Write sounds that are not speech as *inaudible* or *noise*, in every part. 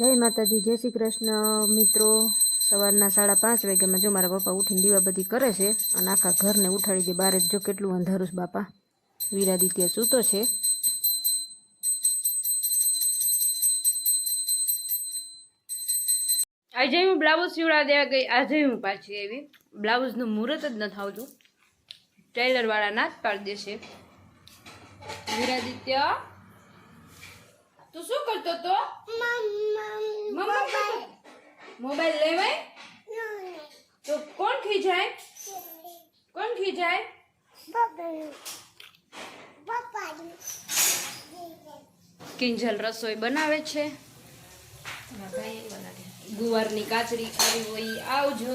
જય માતાજી, જય શ્રી કૃષ્ણ. મિત્રો, સવારના સાડા પાંચ વાગ્યામાં જો મારા પપ્પા ઉઠીને દીવા બધી કરે છે અને આખા ઘરને ઉઠાડી દે, બારે જ કેટલું અંધારું છે બાપા. વીરાદિત્ય સૂતો છે. આજે હું બ્લાઉઝ સીવડા દેવા ગઈ, આજે હું પાછી આવી. બ્લાઉઝનું મુહૂર્ત જ ન આવતું. ટેલરવાળા ના જ પાડી દેશે. વીરાદિત્ય? તું શું કરતો તો? મોબાઈલ લેવાય? તો કોણ ખીજાય? કોણ ખીજાય? કિંજલ રસોઈ બનાવે છે. ગુવારની કાચરી ખાવી હોય આવજો.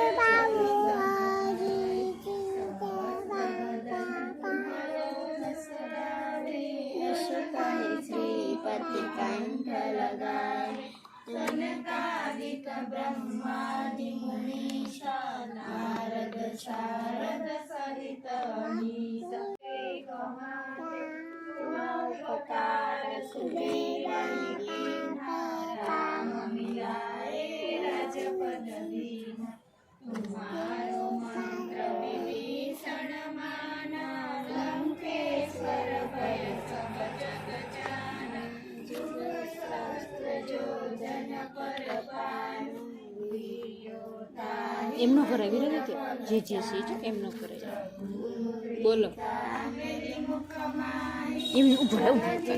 शारद सहित अमीश उपकार सुदेव राम मिलाए राजपद दीन तुम्हारो એમનો ભરાવી રહ્યો કે જે જે છે જો એમનો ભરાય બોલો. એમનું ઊભો ઊભો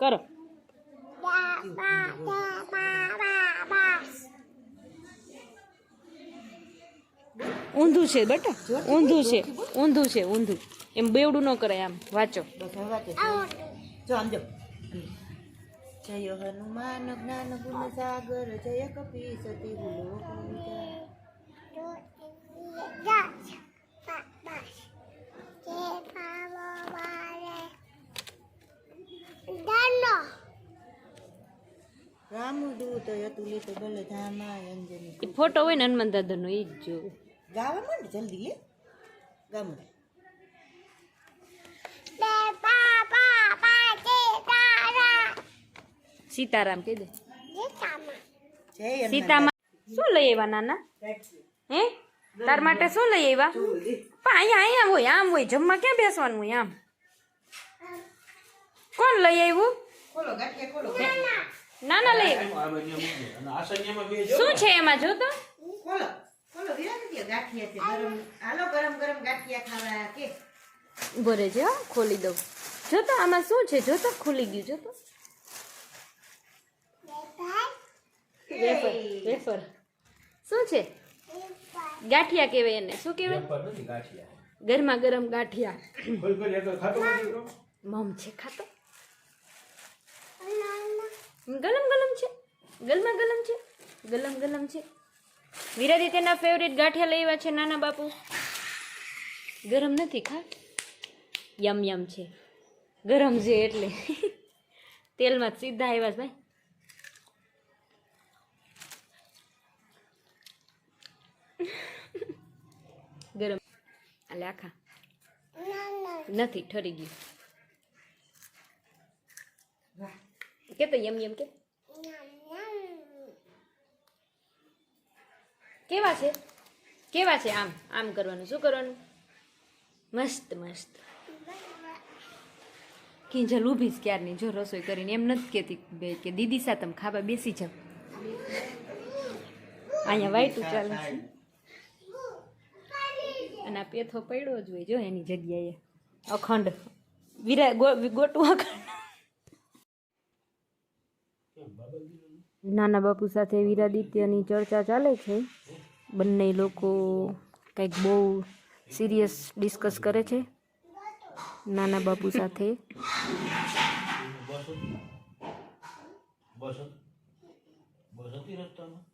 કરો. ઊંધું છે બેટા, ઊંધું છે ઊંધું છે, ઊંધું. એમ બેવડું ન કરાય આમ વાંચો. જો આમ જો. જય હનુમાન જ્ઞાન ગુણ સાગર જય કપી સતી રામદૂત અતુલિત બલ ધામા અંજની ફોટો હોય ને હનુમાન દાદાનો એ જ જો. ગાવા માંડ જલ્દી લે. ગામ સીતારામ કહી દે. સીતામાં. શું લઈ આવ્યા નાના? હે? તાર માટે શું લઈ આવ્યા? પણ અહીંયા અહીંયા હોય આમ હોય જમવા ક્યાં બેસવાનું હોય આમ? કોણ લઈ આવ્યું? ખોલો ગાંઠિયા ખોલો. નાના લઈ આવ્યું. શું છે એમાં જો તો? ખોલો ખોલો વિરાટ ગાંઠિયા છે. ગરમ હાલો ગરમ ગરમ ગાંઠિયા ખાવા કે. ઊભો રહેજે હો ખોલી દઉં. જો તો આમાં શું છે? જો તો ખુલી ગયું જો તો. Wafer wafer. શું છે? ગાંઠિયા કહેવાય એને. શું કહેવાય? ગરમા ગરમ ગાંઠિયા. મમ છે ખાતો? ગલમ ગલમ છે. ગલમા ગલમ છે. ગલમ ગલમ છે. વિરાદિત્યના ફેવરેટ ગાંઠિયા લઈ આવ્યા છે નાના બાપુ. ગરમ નથી ખા યમ યમ છે. ગરમ છે એટલે. *laughs* તેલમાં જ સીધા આવ્યા છે ભાઈ. ગરમ. આલે આખા. નથી ઠરી ગયું. કે તો યમ યમ કે? કેવા છે? કેવા છે આમ? આમ કરવાનું શું કરવાનું? મસ્ત મસ્ત. કિંજલ ઊભી જ ક્યારની જો રસોઈ કરીને. એમ નથી કહેતી બે કે દીદી સાથે તમે ખાવા બેસી જાવ અહીંયા વાઈટું ચાલે છે. અને આ પેથો પડ્યો જ હોય જો એની જગ્યાએ. અખંડ. વિરા ગોટું અખંડ. નાના બાપુ સાથે વિરાદિત્યની ચર્ચા ચાલે છે. બંને લોકો કંઈક બહુ સિરિયસ ડિસ્કસ કરે છે. નાના બાપુ સાથે. બસ રસ્તામાં?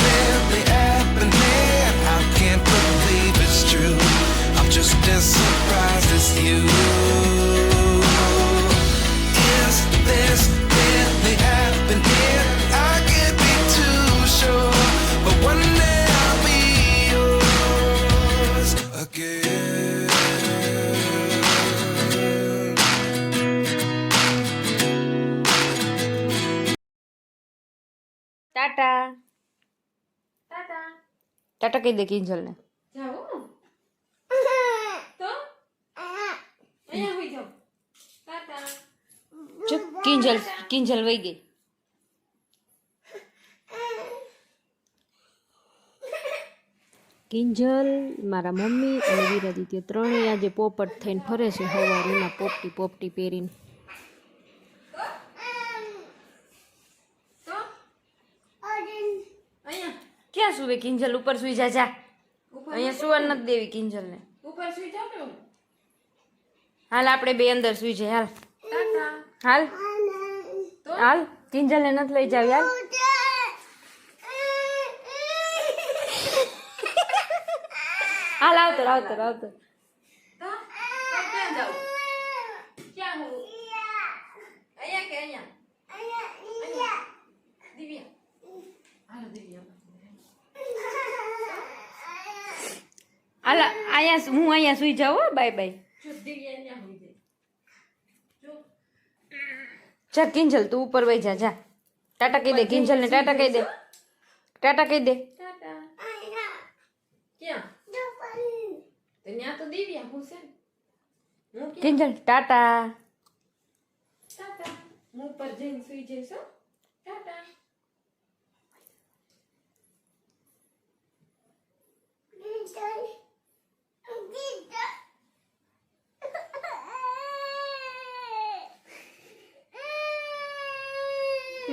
just as surprised as you. Is this really happening? I can't be too sure, but one day I'll be yours again. Tata Tata Tata कही देखी કિંજલ કિંજલ વહી ગઈ. કિંજલ મારા મમ્મી અને વીરાદિત્ય ત્રણેય આજે પોપટ થઈને ફરે છે સવારમાં પોપટી પોપટી પહેરીને. ક્યાં સુવે કિંજલ? ઉપર સુઈ જા જા. અહીંયા સુવા નથી દેવી કિંજલને. ઉપર સુઈ જાવ ને હાલ આપણે બે અંદર સુઈ જાય હાલ. ટાટા. હાલ તો હાલ કિંજલને નથી લઈ જાવ હાલ હાલ આવતો આવતો આવતો તો તો ક્યાં જાઓ ક્યાં હું અહીંયા કે અહીંયા અહીંયા દિવ્યા હાલો દિવ્યા હાલ અહીંયા હું અહીંયા સુઈ જાઉં હો બાય બાય જો દિવ્યા અહીંયા હોઈ જાય જો જા કિંજલ તું ઉપર વહી જા જા. ટાટા કહી દે કિંજલને ટાટા કહી દે. ટાટા કહી દે. ટાટા. ક્યાં? તો ત્યાં તો દિવ્યા હું છે ને. હું ક્યાં? કિંજલ ટાટા. ટાટા. હું ઉપર જઈને સુઈ જઈશ હો. ટાટા.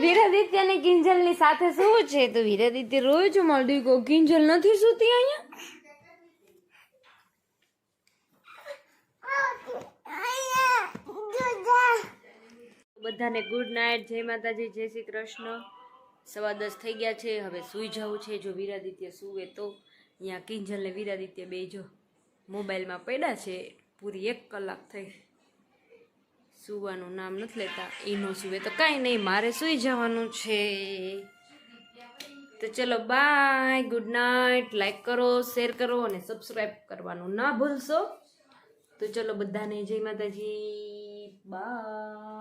વિરાદિત્ય ને કિંજલની સાથે શું છે તો વિરાદિત્ય રોજ મળ્યું કો કિંજલ નથી સુતી અહીંયા? બધાને ગુડ નાઇટ, જય માતાજી, જય શ્રી કૃષ્ણ. સવા દસ થઈ ગયા છે, હવે સૂઈ જવું છે. જો વિરાદિત્ય સૂવે તો અહીંયા કિંજલ ને વિરાદિત્ય બે જો મોબાઈલમાં પડ્યા છે, પૂરી એક કલાક થઈ. સૂવાનું નામ નથી લેતા, એ નો સુવે. તો કાંઈ નહીં, મારે સૂઈ જવાનું છે. તો ચલો બાય, ગુડ નાઇટ. લાઈક કરો, શેર કરો અને સબસ્ક્રાઈબ કરવાનું ના ભૂલશો. તો ચલો બધાને જય માતાજી. બાય.